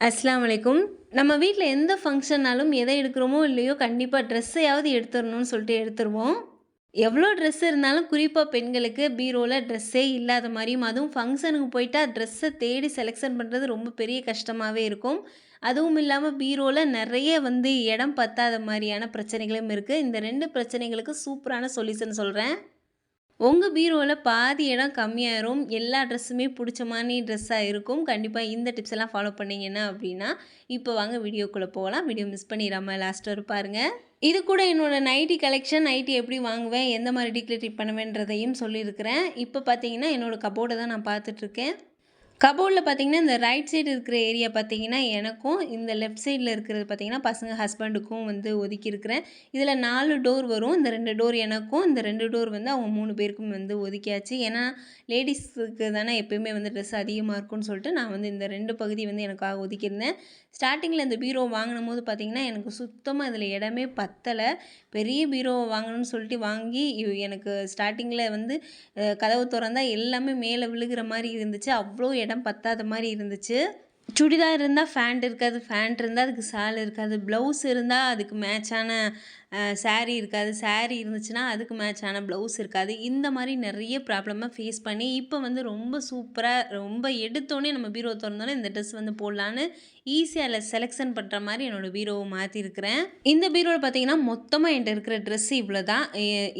அஸ்லாம் வலைக்கும் நம்ம வீட்டில் எந்த ஃபங்க்ஷன்னாலும் எதை எடுக்கிறோமோ இல்லையோ கண்டிப்பாக ட்ரெஸ்ஸையாவது எடுத்துடணும்னு சொல்லிட்டு எடுத்துருவோம். எவ்வளோ ட்ரெஸ் இருந்தாலும் குறிப்பாக பெண்களுக்கு பீரோவில் ட்ரெஸ்ஸே இல்லாத மாதிரியும் அதுவும் ஃபங்க்ஷனுக்கு போயிட்டா ட்ரெஸ்ஸை தேடி செலெக்ஷன் பண்ணுறது ரொம்ப பெரிய கஷ்டமாகவே இருக்கும். அதுவும் இல்லாமல் பீரோவில் நிறைய வந்து இடம் பத்தாத மாதிரியான பிரச்சனைகளும் இருக்குது இந்த ரெண்டு பிரச்சனைகளுக்கு சூப்பரான சொல்யூஷன் சொல்கிறேன் உங்கள் பீரோவில் பாதி இடம் கம்மியாயிரும். எல்லா ட்ரெஸ்ஸுமே பிடிச்ச மாதிரி ட்ரெஸ்ஸாக இருக்கும். கண்டிப்பாக இந்த டிப்ஸ் எல்லாம் ஃபாலோ பண்ணிங்கன்னா அப்படின்னா இப்போ வாங்க வீடியோக்குள்ளே போகலாம். வீடியோ மிஸ் பண்ணிடாமல் லாஸ்ட் இருப்பாருங்க பாருங்கள் இது கூட என்னோடய நைட்டி கலெக்ஷன் நைட்டி எப்படி வாங்குவேன் எந்த மாதிரி டிக்ளேட்டிவ் பண்ணுவேன்றதையும் சொல்லியிருக்கிறேன். இப்போ பார்த்தீங்கன்னா என்னோடய கபோர்டை தான் நான் பார்த்துட்ருக்கேன் கபோர்டில் பார்த்தீங்கன்னா இந்த ரைட் சைடு இருக்கிற ஏரியா பார்த்தீங்கன்னா எனக்கும் இந்த லெஃப்ட் சைடில் இருக்கிறது பார்த்தீங்கன்னா பசங்க ஹஸ்பண்டுக்கும் வந்து ஒதுக்கி இருக்கிறேன் இதில் நாலு டோர் வரும். இந்த ரெண்டு டோர் எனக்கும் இந்த ரெண்டு டோர் வந்து அவங்க மூணு பேருக்கும் வந்து ஒதுக்கியாச்சு. ஏன்னா லேடிஸுக்கு தானே எப்பயுமே வந்து ட்ரெஸ் அதிகமாக இருக்கும்னு சொல்லிட்டு நான் வந்து இந்த ரெண்டு பகுதி வந்து எனக்காக ஒதுக்கியிருந்தேன். ஸ்டார்டிங்கில் இந்த பீரோ வாங்கின போது பார்த்தீங்கன்னா எனக்கு சுத்தமாக இதில் இடமே பத்தலை. பெரிய பீரோவை வாங்கணும்னு சொல்லிட்டு வாங்கி எனக்கு ஸ்டார்டிங்கில் வந்து கதவு திறந்தால் எல்லாமே மேலே விழுகிற மாதிரி இருந்துச்சு. அவ்வளோ இடம் பத்தாத மாதிரி இருந்துச்சு. சுடிதார் இருந்தால் ஃபேண்ட் இருக்காது ஃபேண்ட் இருந்தால் அதுக்கு சால் இருக்காது ப்ளவுஸ் இருந்தால் அதுக்கு மேட்சான saree இருக்காது. saree இருந்துச்சுன்னா அதுக்கு மேட்சான ப்ளவுஸ் இருக்காது. இந்த மாதிரி நிறைய ப்ராப்ளமாக ஃபேஸ் பண்ணி இப்போ வந்து ரொம்ப சூப்பராக ரொம்ப எடுத்தோடனே நம்ம பீரோ திறந்தோடனே இந்த ட்ரெஸ் வந்து போடலான்னு ஈஸியாக அதில் செலெக்ஷன் பண்ணுற மாதிரி என்னோடய பீரோவை மாற்றிருக்கிறேன் இந்த பீரோவில் பார்த்தீங்கன்னா மொத்தமாக என்கிட்ட இருக்கிற ட்ரெஸ் இவ்வளோ தான்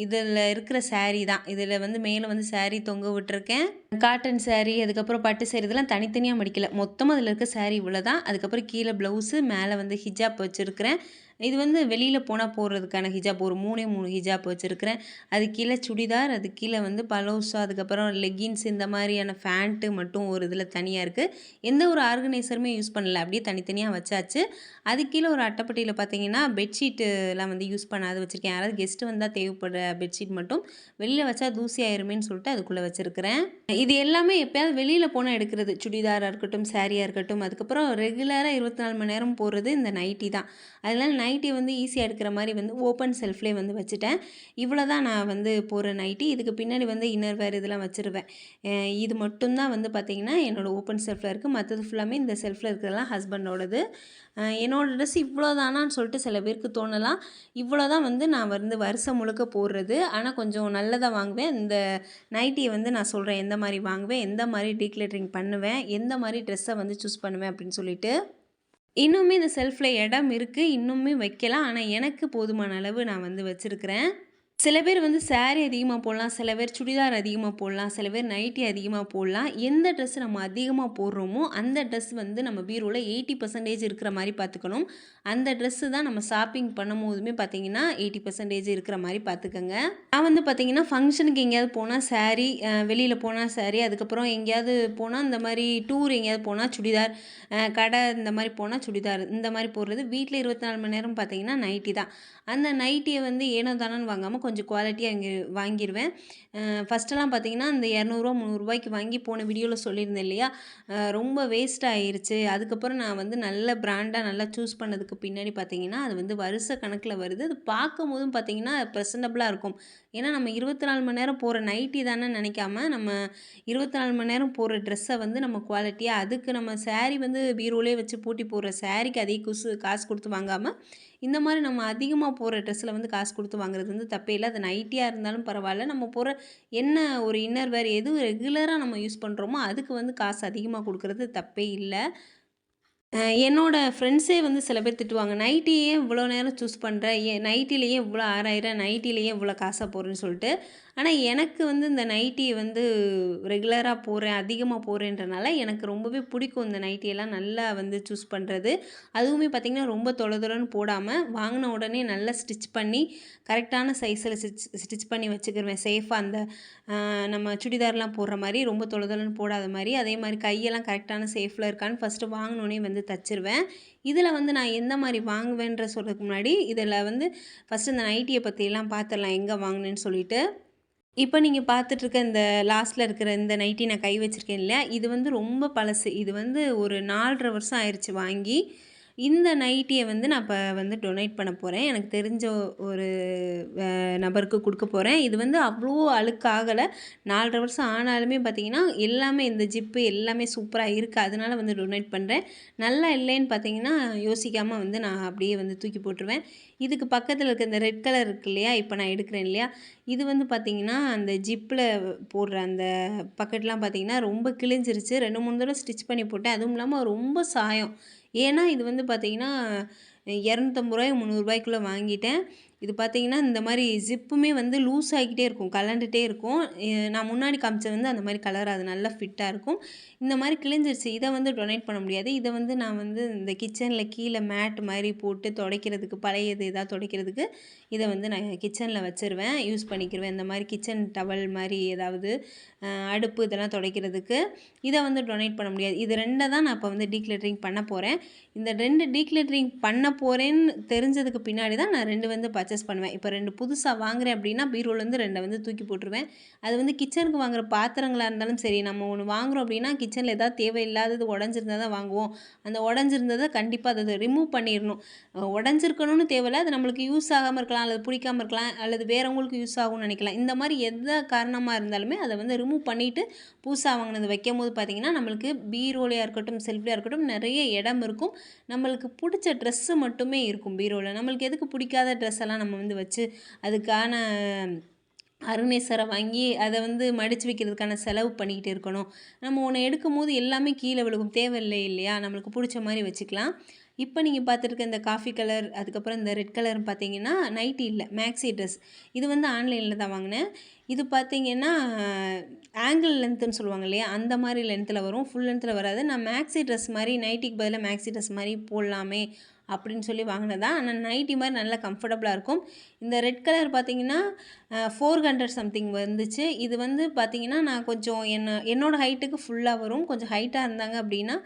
இதில் இருக்கிற சேரீ தான். இதில் வந்து மேலே வந்து saree தொங்க விட்டுருக்கேன். காட்டன் saree அதுக்கப்புறம் பட்டு சேரீ இதெல்லாம் தனித்தனியாக மடிக்கல. மொத்தமாக அதில் இருக்க saree இவ்வளோ தான் அதுக்கப்புறம் கீழே ப்ளவுஸு மேலே வந்து ஹிஜாப் வச்சுருக்கிறேன். இது வந்து வெளியில் போனால் போடுறதுக்கான ஹிஜாப் ஒரு மூணே மூணு ஹிஜாப் வச்சுருக்கிறேன். அது கீழே சுடிதார் அது கீழே வந்து பலோசா அதுக்கப்புறம் லெகின்ஸ் இந்த மாதிரியான ஃபேண்ட்டு மட்டும் ஒரு இதில் தனியாக இருக்குது எந்த ஒரு ஆர்கனைசருமே யூஸ் பண்ணல அப்படியே தனித்தனியாக வச்சாச்சு. அது கீழே ஒரு அட்டைப்பட்டியில் பார்த்தீங்கன்னா பெட்ஷீட்டுலாம் வந்து யூஸ் பண்ணாத வச்சுருக்கேன். யாராவது கெஸ்ட்டு வந்தால் தேவைப்படுற பெட்ஷீட் மட்டும் வெளியில் வச்சா தூசி ஆயிருமேன்னு சொல்லிட்டு அதுக்குள்ளே வச்சுருக்கிறேன். இது எல்லாமே எப்பயாவது வெளியில் போனால் எடுக்கிறது. சுடிதாராக இருக்கட்டும் சாரியாக இருக்கட்டும் அதுக்கப்புறம் ரெகுலராக இருபத்தி நாலு மணி நேரம் போடுறது இந்த நைட்டி தான். அதனால் நைட்டி நைட்டி வந்து ஈஸியாக எடுக்கிற மாதிரி வந்து ஓப்பன் செல்ஃப்லேயே வந்து வச்சுட்டேன். இவ்வளோ தான் நான் வந்து போடுற நைட்டி. இதுக்கு பின்னாடி வந்து இன்னர் வேர் இதெல்லாம் வச்சுருவேன். இது மட்டும்தான் வந்து பார்த்திங்கன்னா என்னோடய ஓப்பன் செல்ஃபில் இருக்குது மற்றது ஃபுல்லாமே இந்த செல்ஃபில் இருக்கிறதெல்லாம் ஹஸ்பண்டோடது என்னோடய ட்ரெஸ் இவ்வளோ தானான்னு சொல்லிட்டு சில பேருக்கு தோணலாம். இவ்வளோ தான் வந்து நான் வந்து வருஷம் முழுக்க போடுறது. ஆனால் கொஞ்சம் நல்லதாக வாங்குவேன். இந்த நைட்டியை வந்து நான் சொல்கிறேன் எந்த மாதிரி வாங்குவேன்? எந்த மாதிரி டீக்ளேட்டரிங் பண்ணுவேன்? எந்த மாதிரி ட்ரெஸ்ஸை வந்து சூஸ் பண்ணுவேன் அப்படின்னு சொல்லிட்டு. இன்னுமே இந்த செல்ஃபில் இடம் இருக்குது இன்னுமே வைக்கலாம். ஆனால் எனக்கு போதுமான அளவு நான் வந்து வச்சுருக்கிறேன். சில பேர் வந்து சாரீ அதிகமாக போடலாம் சில பேர் சுடிதார் அதிகமாக போடலாம் சில பேர் நைட்டி அதிகமாக போடலாம். எந்த ட்ரெஸ் நம்ம அதிகமாக போடுறோமோ அந்த ட்ரெஸ் வந்து நம்ம பீரோவில் எயிட்டி பர்சன்டேஜ் இருக்கிற மாதிரி பார்த்துக்கணும். அந்த ட்ரெஸ்ஸு தான் நம்ம ஷாப்பிங் பண்ணும் போதுமே பார்த்தீங்கன்னா எயிட்டி பர்சன்டேஜ் இருக்கிற மாதிரி பார்த்துக்கோங்க. நான் வந்து பார்த்தீங்கன்னா ஃபங்க்ஷனுக்கு எங்கேயாவது போனால் சாரீ வெளியில் போனால் சாரீ அதுக்கப்புறம் எங்கேயாவது போனால் இந்த மாதிரி டூர் எங்கேயாவது போனால் சுடிதார் கடை இந்த மாதிரி போனால் சுடிதார் இந்த மாதிரி போடுறது. வீட்டில் இருபத்தி நாலு மணி நேரம் பார்த்தீங்கன்னா நைட்டி தான். அந்த நைட்டியை வந்து ஏனோ தானோன்னு வாங்காமல் கொஞ்சம் குவாலிட்டியாக இங்கே வாங்கிடுவேன் ஃபஸ்ட்டெல்லாம் பார்த்தீங்கன்னா இந்த இரநூறுவா முந்நூறுரூவாய்க்கு வாங்கி போன வீடியோவில் சொல்லியிருந்தேன் இல்லையா? ரொம்ப வேஸ்ட் ஆயிடுச்சு அதுக்கப்புறம் நான் வந்து நல்ல பிராண்டாக நல்லா சூஸ் பண்ணதுக்கு பின்னாடி பார்த்தீங்கன்னா அது வந்து வருஷ கணக்கில் வருது. அது பார்க்கும் போதும் பார்த்தீங்கன்னா ப்ரெசன்டபுளாக இருக்கும். ஏன்னா நம்ம இருபத்தி நாலு மணி நேரம் போகிற நைட்டி தானே நினைக்காம நம்ம இருபத்தி நாலு மணி நேரம் போகிற ட்ரெஸ்ஸை வந்து நம்ம குவாலிட்டியாக அதுக்கு நம்ம சேரீ வந்து பீரோலே வச்சு பூட்டி போடுற சேரீக்கு அதிக குசு காசு கொடுத்து வாங்காமல் இந்த மாதிரி நம்ம அதிகமாக போடுற ட்ரெஸ்ஸில் வந்து காசு கொடுத்து வாங்குறது வந்து தப்பே இல்லை. அது நைட்டியாக இருந்தாலும் பரவாயில்ல. நம்ம போடுற என்ன ஒரு இன்னர் வேர் எது ரெகுலராக நம்ம யூஸ் பண்ணுறோமோ அதுக்கு வந்து காசு அதிகமாக கொடுக்குறது தப்பே இல்லை. என்னோடய என்னோட ஃப்ரெண்ட்ஸே வந்து சில பேர் திட்டுவாங்க நைட்டியே இவ்வளோ நேரம் சூஸ் பண்ணுற ஏன் நைட்டிலேயே இவ்வளோ ஆறாயிரம் நைட்டிலேயே இவ்வளோ காசாக போகிறேன்னு சொல்லிட்டு. ஆனால் எனக்கு வந்து இந்த நைட்டி வந்து ரெகுலராக போகிறேன் அதிகமாக போகிறேன்றனால எனக்கு ரொம்பவே பிடிக்கும் இந்த நைட்டியெல்லாம் நல்லா வந்து சூஸ் பண்ணுறது அதுவுமே பார்த்திங்கன்னா ரொம்ப தொலை தொலைன்னு போடாமல் வாங்கின உடனே நல்லா ஸ்டிச் பண்ணி கரெக்டான சைஸில் ஸ்டிச் ஸ்டிச் பண்ணி வச்சுக்கிருவேன். சேஃபாக அந்த நம்ம சுடிதார்லாம் போடுற மாதிரி ரொம்ப தொலைதொலன்னு போடாத மாதிரி. அதே மாதிரி கையெல்லாம் கரெக்டான சேஃபில் இருக்கான்னு ஃபஸ்ட்டு வாங்கினோடனே வந்து தச்சிருவேன். இதில் வந்து நான் எந்த மாதிரி வாங்குவேன்ற சொல்கிறதுக்கு முன்னாடி இதில் வந்து ஃபஸ்ட்டு இந்த நைட்டியை பற்றியெல்லாம் பார்த்துடலாம் எங்கே வாங்கினேன்னு சொல்லிட்டு. இப்போ நீங்கள் பார்த்துட்ருக்க இந்த லாஸ்ட்டில் இருக்கிற இந்த நைட்டி நான் கை வச்சுருக்கேன் இல்லையா இது வந்து ரொம்ப பழசு. இது வந்து ஒரு நாலரை வருஷம் ஆயிடுச்சு வாங்கி. இந்த நைட்டியை வந்து நான் இப்போ வந்து டொனேட் பண்ண போகிறேன் எனக்கு தெரிஞ்ச ஒரு நபருக்கு கொடுக்க போகிறேன் இது வந்து அவ்வளோ அழுக்காகலை. நாலரை வருஷம் ஆனாலுமே பார்த்தீங்கன்னா எல்லாமே இந்த ஜிப்பு எல்லாமே சூப்பராக இருக்குது அதனால் வந்து டொனேட் பண்ணுறேன் நல்லா இல்லைன்னு பார்த்தீங்கன்னா யோசிக்காமல் வந்து நான் அப்படியே வந்து தூக்கி போட்டுருவேன். இதுக்கு பக்கத்தில் இருக்க இந்த ரெட் கலர் இருக்கு இல்லையா இப்போ நான் எடுக்கிறேன் இல்லையா இது வந்து பார்த்திங்கன்னா அந்த ஜிப்பில் போடுற அந்த பக்கெட்லாம் பார்த்திங்கன்னா ரொம்ப கிழிஞ்சிருச்சு. ரெண்டு மூணு தடவை ஸ்டிச் பண்ணி போட்டேன். அதுவும் இல்லாமல் ரொம்ப சாயம். ஏன்னா இது வந்து பார்த்திங்கன்னா இரநூத்தம்பது ரூபாய் முந்நூறுபாய்க்குள்ளே வாங்கிட்டேன். இது பார்த்தீங்கன்னா இந்த மாதிரி ஜிப்புமே வந்து லூஸ் ஆகிக்கிட்டே இருக்கும் கலண்டுகிட்டே இருக்கும். நான் முன்னாடி காமிச்சது வந்து அந்த மாதிரி கலர் அது நல்லா ஃபிட்டாக இருக்கும். இந்த மாதிரி கிழிஞ்சிருச்சு இதை வந்து டொனேட் பண்ண முடியாது. இதை வந்து நான் வந்து இந்த கிச்சனில் கீழே மேட் மாதிரி போட்டு துடைக்கிறதுக்கு பழையது இதாக துடைக்கிறதுக்கு இதை வந்து நான் கிச்சனில் வச்சிருவேன். யூஸ் பண்ணிக்கிருவேன். இந்த மாதிரி கிச்சன் டவல் மாதிரி ஏதாவது அடுப்பு இதெல்லாம் துடைக்கிறதுக்கு இதை வந்து டொனேட் பண்ண முடியாது. இது ரெண்டை தான் நான் இப்போ வந்து டீக்ளட்டரிங் பண்ண போகிறேன் இந்த ரெண்டு டீக்ளட்டரிங் பண்ண போகிறேன்னு தெரிஞ்சதுக்கு பின்னாடி தான் நான் ரெண்டு வந்து பர்ச்சேஸ் பண்ணுவேன். இப்போ ரெண்டு புதுசாக வாங்குறேன் அப்படின்னா பீரோலேருந்து ரெண்டை வந்து தூக்கி போட்டுருவேன். அது வந்து கிச்சனுக்கு வாங்குற பாத்திரங்களாக இருந்தாலும் சரி நம்ம ஒன்று வாங்குறோம் அப்படின்னா கிச்சனில் ஏதாவது தேவையில்லாதது உடஞ்சிருந்தா தான் வாங்குவோம். அந்த உடஞ்சிருந்ததை கண்டிப்பாக அதை ரிமூவ் பண்ணிடணும். உடஞ்சிருக்கணும்னு தேவையில்ல அது நம்மளுக்கு யூஸ் ஆகாமல் இருக்கலாம் அல்லது பிடிக்காம இருக்கலாம் அல்லது வேறவங்களுக்கு யூஸ் ஆகும்னு நினைக்கலாம். இந்த மாதிரி எந்த காரணமாக இருந்தாலுமே அதை வந்து ரிமூவ் பண்ணிவிட்டு புதுசாக வாங்கினது வைக்கும் போது பார்த்தீங்கன்னா நம்மளுக்கு பீரோலையாக இருக்கட்டும் செல்ஃப்லையாக இருக்கட்டும் நிறைய இடம் இருக்கும். நம்மளுக்கு பிடிச்ச ட்ரெஸ்ஸு மட்டுமே இருக்கும் பீரோவில் நம்மளுக்கு எதுக்கு பிடிக்காத ட்ரெஸ் எல்லாம் நம்ம வந்து வச்சு அதுக்கான அருணேசரை வாங்கி அதை வந்து மடித்து வைக்கிறதுக்கான செலவு பண்ணிக்கிட்டு இருக்கணும். நம்ம ஒன்று எடுக்கும் போது எல்லாமே கீழே விழுகும். தேவையில்லை இல்லையா? நம்மளுக்கு பிடிச்ச மாதிரி வச்சுக்கலாம். இப்போ நீங்கள் பார்த்துருக்க இந்த காஃபி கலர் அதுக்கப்புறம் இந்த ரெட் கலர் பார்த்தீங்கன்னா நைட்டி இல்லை மேக்ஸி ட்ரெஸ் இது வந்து ஆன்லைனில் தான் வாங்கினேன். இது பார்த்தீங்கன்னா ஆங்கிள் லென்த்துன்னு சொல்லுவாங்க இல்லையா? அந்த மாதிரி லென்த்தில் வரும். ஃபுல் லென்த்தில் வராது. நான் மேக்ஸி ட்ரெஸ் மாதிரி நைட்டிக்கு பதிலாக மேக்ஸி ட்ரெஸ் மாதிரி போடலாமே அப்படின்னு சொல்லி வாங்கினதா? ஆனால் நைட்டி மாதிரி நல்லா கம்ஃபர்டபுளாக இருக்கும். இந்த ரெட் கலர் பார்த்தீங்கன்னா ஃபோர் ஹண்ட்ரட் சம்திங் வந்துச்சு. இது வந்து பார்த்தீங்கன்னா நான் கொஞ்சம் என்ன என்னோடய ஹைட்டுக்கு ஃபுல்லாக வரும். கொஞ்சம் ஹைட்டாக இருந்தாங்க அப்படின்னா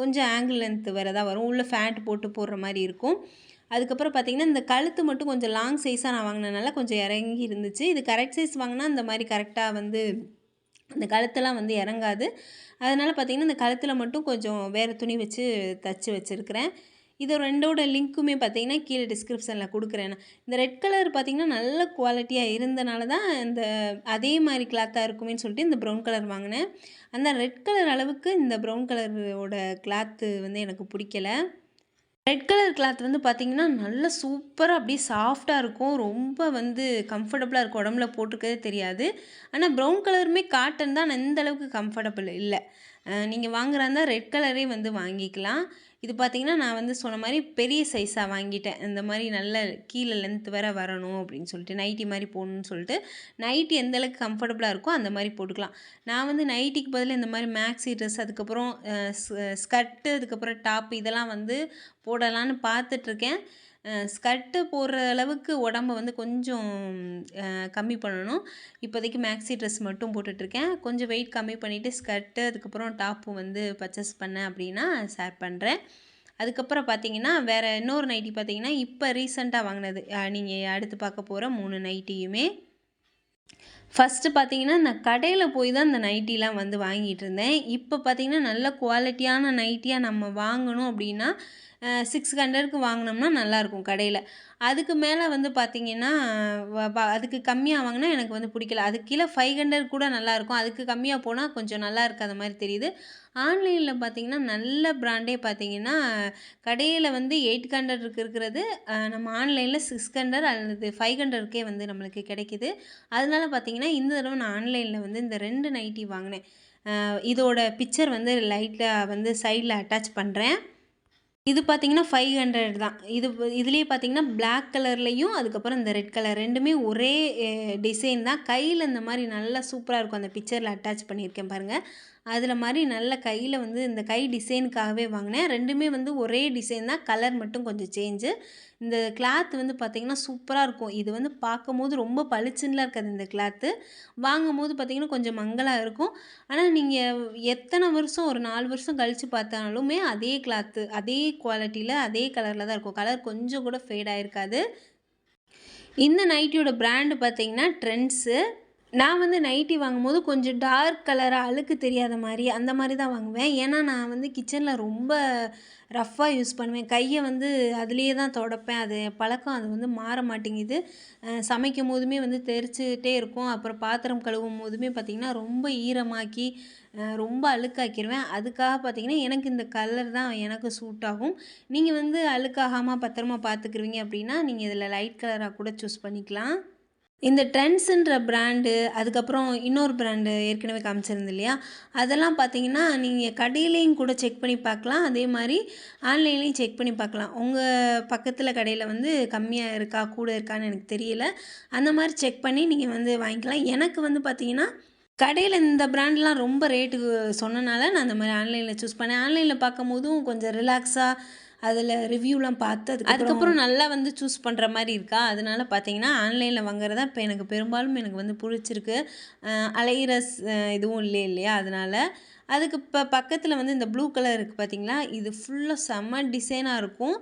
கொஞ்சம் ஆங்கிள் லென்த்து வேறு தான் வரும். உள்ளே ஃபேண்ட் போட்டு போடுற மாதிரி இருக்கும். அதுக்கப்புறம் பார்த்தீங்கன்னா இந்த கழுத்து மட்டும் கொஞ்சம் லாங் சைஸாக நான் வாங்கினனால கொஞ்சம் இறங்கி இருந்துச்சு. இது கரெக்ட் சைஸ் வாங்கினா இந்த மாதிரி கரெக்டாக வந்து அந்த கழுத்தெல்லாம் வந்து இறங்காது. அதனால் பார்த்தீங்கன்னா இந்த கழுத்தில் மட்டும் கொஞ்சம் வேறு துணி வச்சு தச்சு வச்சுருக்கிறேன். இது ரெண்டோட லிங்க்குமே பார்த்தீங்கன்னா கீழே டிஸ்கிரிப்ஷனில் கொடுக்குறேன் நான். இந்த ரெட் கலர் பார்த்தீங்கன்னா நல்ல குவாலிட்டியாக இருந்தனால தான் இந்த அதே மாதிரி கிளாத்தாக இருக்குமேன்னு சொல்லிட்டு இந்த ப்ரௌன் கலர் வாங்கினேன். அந்த ரெட் கலர் அளவுக்கு இந்த ப்ரௌன் கலரோட கிளாத்து வந்து எனக்கு பிடிக்கல. ரெட் கலர் கிளாத் வந்து பார்த்தீங்கன்னா நல்லா சூப்பராக அப்படியே சாஃப்டாக இருக்கும். ரொம்ப வந்து கம்ஃபர்டபுளாக இருக்கும். உடம்புல போட்டிருக்கதே தெரியாது. ஆனால் ப்ரௌன் கலருமே காட்டன் தான். ஆனால் இந்த அளவுக்கு கம்ஃபர்டபுள் இல்லை. நீங்கள் வாங்குறா இருந்தால் ரெட் கலரே வந்து வாங்கிக்கலாம். இது பார்த்திங்கன்னா நான் வந்து சொன்ன மாதிரி பெரிய சைஸாக வாங்கிட்டேன். இந்த மாதிரி நல்ல கீழே லென்த் வர வரணும் அப்படின்னு சொல்லிட்டு நைட்டி மாதிரி போடணும்னு சொல்லிட்டு நைட்டி எந்த அளவுக்கு கம்ஃபர்டபுளாக இருக்கோ அந்த மாதிரி போட்டுக்கலாம். நான் வந்து நைட்டிக்கு பதில் இந்த மாதிரி மேக்ஸி ட்ரெஸ் அதுக்கப்புறம் ஸ்கர்ட்டு அதுக்கப்புறம் டாப் இதெல்லாம் வந்து போடலான்னு பார்த்துட்ருக்கேன் ஸ்கர்ட்டு போடுற அளவுக்கு உடம்ப வந்து கொஞ்சம் கம்மி பண்ணணும். இப்போதைக்கு மேக்ஸி ட்ரெஸ் மட்டும் போட்டுட்ருக்கேன். கொஞ்சம் வெயிட் கம்மி பண்ணிவிட்டு ஸ்கர்ட்டு அதுக்கப்புறம் டாப்பு வந்து பர்ச்சேஸ் பண்ணேன் அப்படின்னா ஷேர் பண்ணுறேன் அதுக்கப்புறம் பார்த்தீங்கன்னா வேறு இன்னொரு நைட்டி பார்த்தீங்கன்னா இப்போ ரீசெண்டாக வாங்கினது. நீங்கள் அடுத்து பார்க்க போகிற மூணு நைட்டியுமே ஃபஸ்ட்டு பார்த்தீங்கன்னா நான் கடையில் போய் தான் இந்த நைட்டிலாம் வந்து வாங்கிட்டு இருந்தேன். இப்போ பார்த்தீங்கன்னா நல்ல குவாலிட்டியான நைட்டியாக நம்ம வாங்கணும் அப்படின்னா சிக்ஸ் ஹண்ட்ரடுக்கு வாங்கினோம்னா நல்லாயிருக்கும் கடையில். அதுக்கு மேலே வந்து பார்த்திங்கன்னா அதுக்கு கம்மியாக வாங்கினா எனக்கு வந்து பிடிக்கல. அதுக்கு கீழே ஃபைவ் ஹண்ட்ரட் கூட நல்லாயிருக்கும் அதுக்கு கம்மியாக போனால் கொஞ்சம் நல்லா இருக்காத மாதிரி தெரியுது. ஆன்லைனில் பார்த்திங்கன்னா நல்ல ப்ராண்டே பார்த்தீங்கன்னா கடையில் வந்து எயிட் ஹண்ட்ரட் இருக்கிறது நம்ம ஆன்லைனில் சிக்ஸ் ஹண்ட்ரட் அல்லது ஃபைவ் ஹண்ட்ரட்கே வந்து நம்மளுக்கு கிடைக்கிது. அதனால பார்த்திங்கன்னா இந்த தடவை நான் ஆன்லைனில் வந்து இந்த ரெண்டு நைட்டி வாங்கினேன். இதோட பிக்சர் வந்து லைட்டாக வந்து சைடில் அட்டாச் பண்ணுறேன் இது பார்த்தீங்கன்னா ஃபைவ் ஹண்ட்ரட் தான். இது இதுலேயே பார்த்தீங்கன்னா பிளாக் கலர்லேயும் அதுக்கப்புறம் இந்த ரெட் கலர் ரெண்டுமே ஒரே டிசைன் தான். கையில் இந்த மாதிரி நல்லா சூப்பராக இருக்கும். அந்த பிக்சரில் அட்டாச் பண்ணியிருக்கேன் பாருங்கள் அதில் மாதிரி நல்ல கையில் வந்து இந்த கை டிசைனுக்காகவே வாங்கினேன். ரெண்டுமே வந்து ஒரே டிசைன் தான். கலர் மட்டும் கொஞ்சம் சேஞ்சு. இந்த கிளாத் வந்து பார்த்திங்கன்னா சூப்பராக இருக்கும். இது வந்து பார்க்கும் போது ரொம்ப பளிச்சுன்னுலாம் இருக்காது இந்த கிளாத்து. வாங்கும் போது பார்த்திங்கன்னா கொஞ்சம் மங்கலாக இருக்கும். ஆனால் நீங்கள் எத்தனை வருஷம் ஒரு நாலு வருஷம் கழித்து பார்த்தாலுமே அதே கிளாத்து அதே குவாலிட்டியில் அதே கலரில் தான் இருக்கும். கலர் கொஞ்சம் கூட ஃபேட் ஆகிருக்காது இந்த நைட்டியோட பிராண்டு பார்த்தீங்கன்னா ட்ரெண்ட்ஸு. நான் வந்து நைட்டி வாங்கும்போது கொஞ்சம் டார்க் கலராக அழுக்கு தெரியாத மாதிரி அந்த மாதிரி தான் வாங்குவேன். ஏன்னா, நான் வந்து கிச்சனில் ரொம்ப ரஃப்பாக யூஸ் பண்ணுவேன். கையை வந்து அதுலேயே தான் துடைப்பேன் அது பழக்கம் அது வந்து மாற மாட்டேங்குது. சமைக்கும் போதுமே வந்து தெறிச்சுட்டே இருக்கும். அப்புறம் பாத்திரம் கழுவும் போதுமே பார்த்திங்கன்னா ரொம்ப ஈரமாக்கி ரொம்ப அழுக்காக்கிடுவேன் அதுக்காக பார்த்திங்கன்னா எனக்கு இந்த கலர் தான் எனக்கு சூட் ஆகும். நீங்கள் வந்து அழுக்காகாமல் பத்திரமா பார்த்துக்குருவீங்க அப்படின்னா, நீங்கள் இதில் லைட் கலராக கூட சூஸ் பண்ணிக்கலாம். இந்த ட்ரெண்ட்ஸுன்ற பிராண்டு, அதுக்கப்புறம் இன்னொரு பிராண்டு ஏற்கனவே காமிச்சிருந்து இல்லையா? அதெல்லாம் பார்த்தீங்கன்னா, நீங்கள் கடையிலேயும் கூட செக் பண்ணி பார்க்கலாம். அதே மாதிரி ஆன்லைன்லேயும் செக் பண்ணி பார்க்கலாம். உங்கள் பக்கத்தில் கடையில் வந்து கம்மியாக இருக்கா, கூட இருக்கான்னு எனக்கு தெரியல. அந்த மாதிரி செக் பண்ணி நீங்கள் வந்து வாங்கிக்கலாம். எனக்கு வந்து பார்த்தீங்கன்னா, கடையில் இந்த பிராண்ட்லாம் ரொம்ப ரேட்டுக்கு சொன்னனால, நான் அந்த மாதிரி ஆன்லைனில் சூஸ் பண்ணேன். ஆன்லைனில் பார்க்கும்போதும் கொஞ்சம் ரிலாக்ஸாக அதில் ரிவ்யூலாம் பார்த்து அதுக்கப்புறம் அதுக்கப்புறம் நல்லா வந்து சூஸ் பண்ணுற மாதிரி இருக்கா, அதனால பார்த்தீங்கன்னா, ஆன்லைனில் வாங்குறது இப்போ எனக்கு பெரும்பாலும் எனக்கு வந்து பிடிச்சிருக்கு அ அலையிற இதுவும் இல்லையே இல்லையா? அதனால் அதுக்கு இப்போ பக்கத்தில் வந்து இந்த ப்ளூ கலர் இருக்குது பார்த்தீங்களா? இது ஃபுல்லாக செம்ம டிசைனாக இருக்கும்.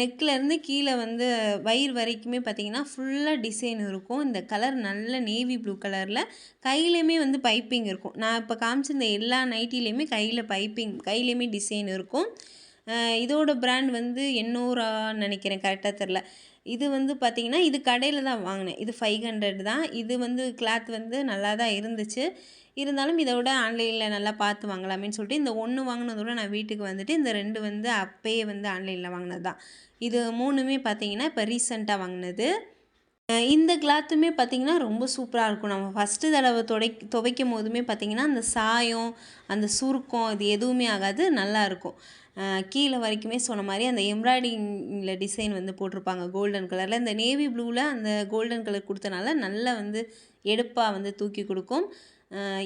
நெக்லேருந்து கீழே வந்து வயிறு வரைக்குமே பார்த்தீங்கன்னா, ஃபுல்லாக டிசைன் இருக்கும். இந்த கலர் நல்ல நேவி ப்ளூ கலரில் கையிலையுமே வந்து பைப்பிங் இருக்கும். நான் இப்போ காமிச்சிருந்த எல்லா நைட்டிலையுமே கையில் பைப்பிங் கையிலையுமே டிசைன் இருக்கும். இதோட பிராண்ட் வந்து எண்ணூறான்னு நினைக்கிறேன் கரெக்டாக தெரில இது வந்து பார்த்தீங்கன்னா, இது கடையில் தான் வாங்கினேன் இது 500 தான். இது வந்து கிளாத் வந்து நல்லா தான் இருந்துச்சு. இருந்தாலும் இதை விட ஆன்லைனில் நல்லா பார்த்து வாங்கலாமேன்னு சொல்லிட்டு, இந்த ஒன்று வாங்கினதோட நான் வீட்டுக்கு வந்துட்டு, இந்த ரெண்டு வந்து அப்பயே வந்து ஆன்லைனில் வாங்கினது தான். இது மூணுமே பார்த்தீங்கன்னா, இப்போ ரீசெண்டாக வாங்கினது இந்த கிளாத்துமே பார்த்திங்கன்னா ரொம்ப சூப்பராக இருக்கும். நம்ம ஃபர்ஸ்ட்டு துடை துவைக்கும் போதுமே பார்த்திங்கன்னா அந்த சாயம், அந்த சுருக்கம் இது எதுவுமே ஆகாது. நல்லாயிருக்கும் கீழே வரைக்குமே சொன்ன மாதிரி அந்த எம்ப்ராய்டிங்கில் டிசைன் வந்து போட்டிருப்பாங்க கோல்டன் கலரில் இந்த நேவி ப்ளூவில் அந்த கோல்டன் கலர் கொடுத்தனால நல்லா வந்து எடுப்பாக வந்து தூக்கி கொடுக்கும்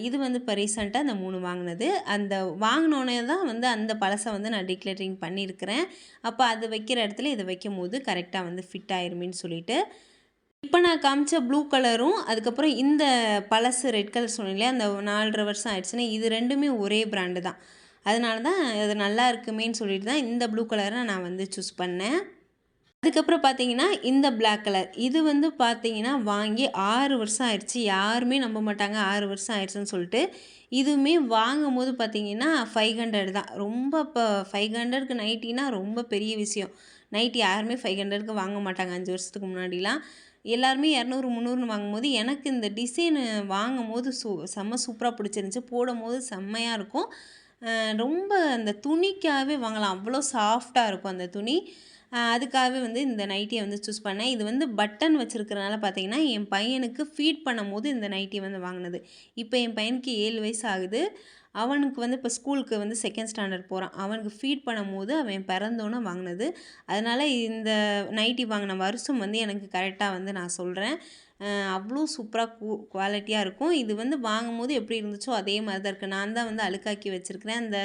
இது வந்து இப்போ ரீசென்ட்டா இந்த மூணு வாங்கினது அந்த வாங்கினோடனே தான் வந்து அந்த பழசை வந்து நான் டிக்ளரிங் பண்ணியிருக்கிறேன். அப்போ அது வைக்கிற இடத்துல இத வைக்கும்போது கரெக்டாக வந்து ஃபிட் ஆயிருமேன்னு சொல்லிட்டு. இப்போ நான் காமிச்ச ப்ளூ கலரும், அதுக்கப்புறம் இந்த பழசு ரெட் கலர் சொன்னீங்களே அந்த 4 1/2 வருஷம் ஆயிடுச்சுன்னா இது ரெண்டுமே ஒரே பிராண்டு தான். அதனால தான் அது நல்லா இருக்குமேன்னு சொல்லிட்டு தான் இந்த ப்ளூ கலரை நான் வந்து சூஸ் பண்ணேன். அதுக்கப்புறம் பார்த்தீங்கன்னா, இந்த பிளாக் கலர். இது வந்து பார்த்தீங்கன்னா, வாங்கி ஆறு வருஷம் ஆயிடுச்சு யாருமே நம்ப மாட்டாங்க ஆறு வருஷம் ஆயிடுச்சுன்னு சொல்லிட்டு. இதுவுமே வாங்கும்போது பார்த்தீங்கன்னா, 500 தான். ரொம்ப இப்போ ஃபைவ் ஹண்ட்ரடுக்கு நைட்டினா ரொம்ப பெரிய விஷயம். நைட்டி யாருமே 500க்கு வாங்க மாட்டாங்க அஞ்சு வருஷத்துக்கு முன்னாடிலாம். எல்லாருமே 200, 300ன்னு வாங்கும்போது, எனக்கு இந்த டிசைனு வாங்கும்போது சூ செம்ம சூப்பராக பிடிச்சிருந்துச்சி போடும் போது செம்மையாக இருக்கும். ரொம்ப அந்த துணிக்காகவே வாங்கலாம். அவ்வளோ சாஃப்டாக இருக்கும் அந்த துணி. அதுக்காகவே வந்து இந்த நைட்டியை வந்து சூஸ் பண்ணேன். இது வந்து பட்டன் வச்சுருக்கிறனால பார்த்தீங்கன்னா, என் பையனுக்கு ஃபீட் பண்ணும்போது இந்த நைட்டி வந்து வாங்கினது இப்போ என் பையனுக்கு ஏழு வயசு ஆகுது. அவனுக்கு வந்து இப்போ ஸ்கூலுக்கு வந்து செகண்ட் ஸ்டாண்டர்ட் போகிறான் அவனுக்கு ஃபீட் பண்ணும்போது அவன் பிறந்தோன்னே வாங்கினது அதனால் இந்த நைட்டி வாங்கின வருஷம் வந்து எனக்கு கரெக்டாக வந்து நான் சொல்கிறேன் அவ்வளோ சூப்பராக கூ குவாலிட்டியாக இருக்கும். இது வந்து வாங்கும்போது எப்படி இருந்துச்சோ, அதே மாதிரி தான் இருக்குது நான் தான் வந்து அழுக்காக்கி வச்சுருக்கிறேன் அந்த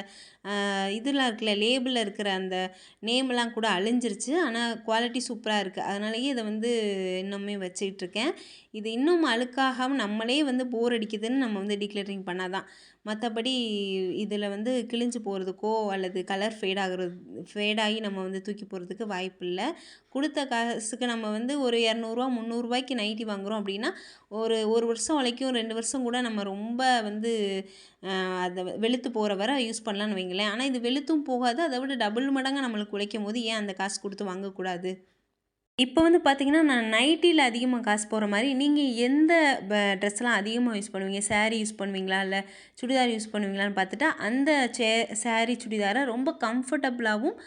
இதெல்லாம் இருக்குல்ல, லேபிளில் இருக்கிற அந்த நேம்லாம் கூட அழிஞ்சிருச்சு. ஆனால் குவாலிட்டி சூப்பராக இருக்குது அதனாலேயே இதை வந்து இன்னுமே வச்சுக்கிட்டுருக்கேன். இது இன்னும் அழுக்காகாமல் நம்மளே வந்து போர் அடிக்குதுன்னு நம்ம வந்து டிக்ளரிங் பண்ணா தான். இதில் வந்து கிழிஞ்சு போகிறதுக்கோ அல்லது கலர் ஃபேட் ஆகிறது ஃபேடாகி நம்ம வந்து தூக்கி போகிறதுக்கு வாய்ப்பு இல்லை கொடுத்த காசுக்கு நம்ம வந்து ஒரு இரநூறுவா முந்நூறுரூவாய்க்கு நைட்டி வாங்குறோம் அப்படின்னா, ஒரு ஒரு வருஷம் வரைக்கும் ரெண்டு வருஷம் கூட நம்ம ரொம்ப வந்து அதை வெளுத்து போகிற வர யூஸ் பண்ணலான்னு வைங்களேன். ஆனால் இது வெளுத்தும் போகாது. அதை விட டபுள் மடங்காக நம்மளுக்கு உழைக்கும் போது ஏன் அந்த காசு கொடுத்து வாங்கக்கூடாது? இப்போ வந்து பார்த்தீங்கன்னா, நான் நைட்டியில் அதிகமாக காசு போடுற மாதிரி நீங்கள் எந்த ட்ரெஸ்லாம் அதிகமாக யூஸ் பண்ணுவீங்க? சேரீ யூஸ் பண்ணுவீங்களா? இல்லை சுடிதார் யூஸ் பண்ணுவீங்களான்னு பார்த்துட்டா அந்த சே சேரீ சுடிதாரை ரொம்ப கம்ஃபர்டபுளாகவும்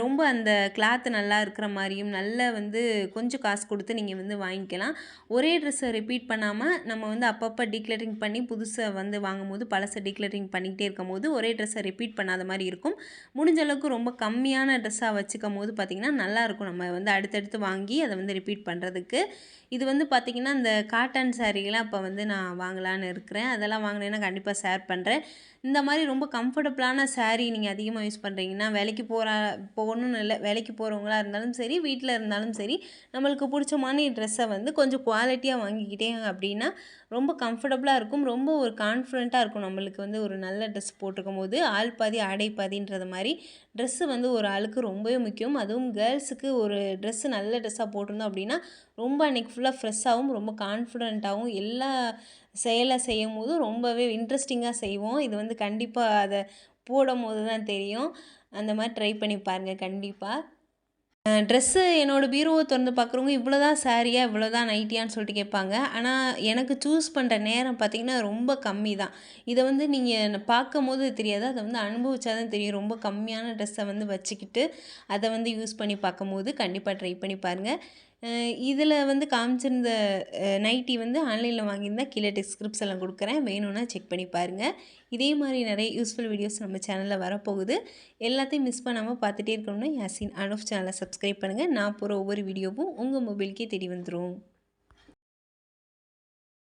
ரொம்ப அந்த கிளாத்து நல்லா இருக்கிற மாதிரியும் நல்ல வந்து கொஞ்சம் காசு கொடுத்து நீங்கள் வந்து வாங்கிக்கலாம். ஒரே ட்ரெஸ்ஸை ரிப்பீட் பண்ணாமல் நம்ம வந்து அப்பப்போ டிக்ளட்டரிங் பண்ணி புதுசை வந்து வாங்கும்போது, பழசை டிக்ளட்டரிங் பண்ணிக்கிட்டே இருக்கும் போது ஒரே ட்ரெஸ்ஸை ரிப்பீட் பண்ணாத மாதிரி இருக்கும். முடிஞ்ச அளவுக்கு ரொம்ப கம்மியான ட்ரெஸ்ஸாக வச்சுக்கும் போது பார்த்திங்கன்னா நல்லாயிருக்கும். நம்ம வந்து அடுத்தடுத்து வாங்கி அதை வந்து ரிப்பீட் பண்ணுறதுக்கு இது வந்து பார்த்தீங்கன்னா, இந்த காட்டன் சாரீலாம் இப்போ வந்து நான் வாங்கலான்னு இருக்கிறேன். அதெல்லாம் வாங்கினேன்னா கண்டிப்பாக ஷேர் பண்ணுறேன் இந்த மாதிரி ரொம்ப கம்ஃபர்டபுளான சாரீ நீங்கள் அதிகமாக யூஸ் பண்ணுறீங்கன்னா வேலைக்கு போகிற போகணும்னு இல்லை வேலைக்கு போகிறவங்களா இருந்தாலும் சரி, வீட்டில் இருந்தாலும் சரி, நம்மளுக்கு பிடிச்சமான ட்ரெஸ்ஸை வந்து கொஞ்சம் குவாலிட்டியாக வாங்கிக்கிட்டேன் அப்படின்னா, ரொம்ப கம்ஃபர்டபுளாக இருக்கும். ரொம்ப ஒரு கான்ஃபிடெண்ட்டாக இருக்கும். நம்மளுக்கு வந்து ஒரு நல்ல ட்ரெஸ் போட்டிருக்கும் போது ஆள் பாதி, ஆடை பாதின்றது மாதிரி ட்ரெஸ்ஸு வந்து ஒரு ஆளுக்கு ரொம்பவே முக்கியம். அதுவும் கேர்ள்ஸுக்கு ஒரு ட்ரெஸ்ஸு நல்ல ட்ரெஸ்ஸாக போட்டிருந்தோம் அப்படின்னா, ரொம்ப அன்னைக்கு ஃபுல்லாக ஃப்ரெஷ்ஷாகவும் ரொம்ப கான்ஃபிடெண்ட்டாகவும் எல்லா செயலை செய்யும் போது ரொம்பவே இன்ட்ரெஸ்டிங்காக செய்வோம். இது வந்து கண்டிப்பாக அதை போடும் போது தான் தெரியும். அந்த மாதிரி ட்ரை பண்ணி பாருங்கள் கண்டிப்பாக ட்ரெஸ்ஸு என்னோடய பீரோவை திறந்து பார்க்குறவங்க இவ்வளோ தான் சாரியா இவ்வளோ தான் நைட்டியான்னு சொல்லிட்டு கேட்பாங்க. ஆனால் எனக்கு சூஸ் பண்ணுற நேரம் பார்த்திங்கன்னா ரொம்ப கம்மி தான் இதை வந்து நீங்கள் பார்க்கும்போது தெரியாது. அதை வந்து அனுபவிச்சா தான் தெரியும். ரொம்ப கம்மியான ட்ரெஸ்ஸை வந்து வச்சுக்கிட்டு அதை வந்து யூஸ் பண்ணி பார்க்கும்போது கண்டிப்பாக ட்ரை பண்ணி பாருங்கள் இதில் வந்து காமிச்சிருந்த நைட்டி வந்து ஆன்லைனில் வாங்கியிருந்தா கீழே டிஸ்கிரிப்ஷனில் கொடுக்குறேன். வேணும்னா செக் பண்ணி பாருங்கள் இதே மாதிரி நிறைய யூஸ்ஃபுல் வீடியோஸ் நம்ம சேனலில் வரப்போகுது. எல்லாத்தையும் மிஸ் பண்ணாமல் பார்த்துட்டே இருக்கணும்னா யாசின் அனுஃப் சேனலை சப்ஸ்கிரைப் பண்ணுங்கள் நான் போகிற ஒவ்வொரு வீடியோவும் உங்கள் மொபைலுக்கே தேடி வந்துடும்